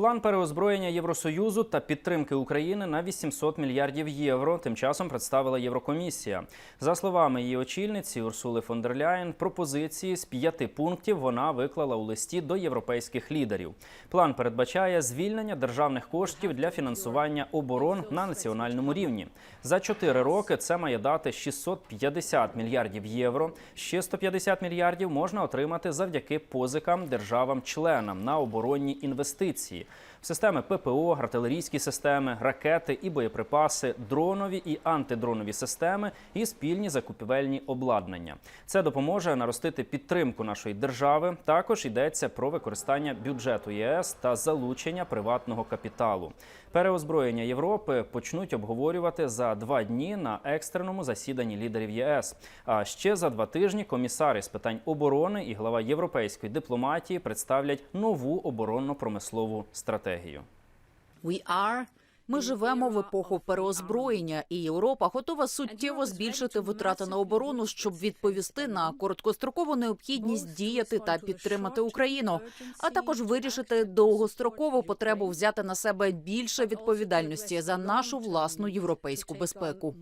План переозброєння Євросоюзу та підтримки України на 800 мільярдів євро тим часом представила Єврокомісія. За словами її очільниці Урсули фон дер Ляєн, пропозиції з п'яти пунктів вона виклала у листі до європейських лідерів. План передбачає звільнення державних коштів для фінансування оборон на національному рівні. За чотири роки це має дати 650 мільярдів євро. Ще 150 мільярдів можна отримати завдяки позикам державам-членам на оборонні інвестиції в системи ППО, артилерійські системи, ракети і боєприпаси, дронові і антидронові системи і спільні закупівельні обладнання. Це допоможе наростити підтримку нашої держави. Також йдеться про використання бюджету ЄС та залучення приватного капіталу. Переозброєння Європи почнуть обговорювати за два дні на екстреному засіданні лідерів ЄС. А ще за два тижні комісари з питань оборони і глава європейської дипломатії представлять нову оборонно-промислову стратегію. We are Ми живемо в епоху переозброєння, і Європа готова суттєво збільшити витрати на оборону, щоб відповісти на короткострокову необхідність діяти та підтримати Україну, а також вирішити довгострокову потребу взяти на себе більше відповідальності за нашу власну європейську безпеку.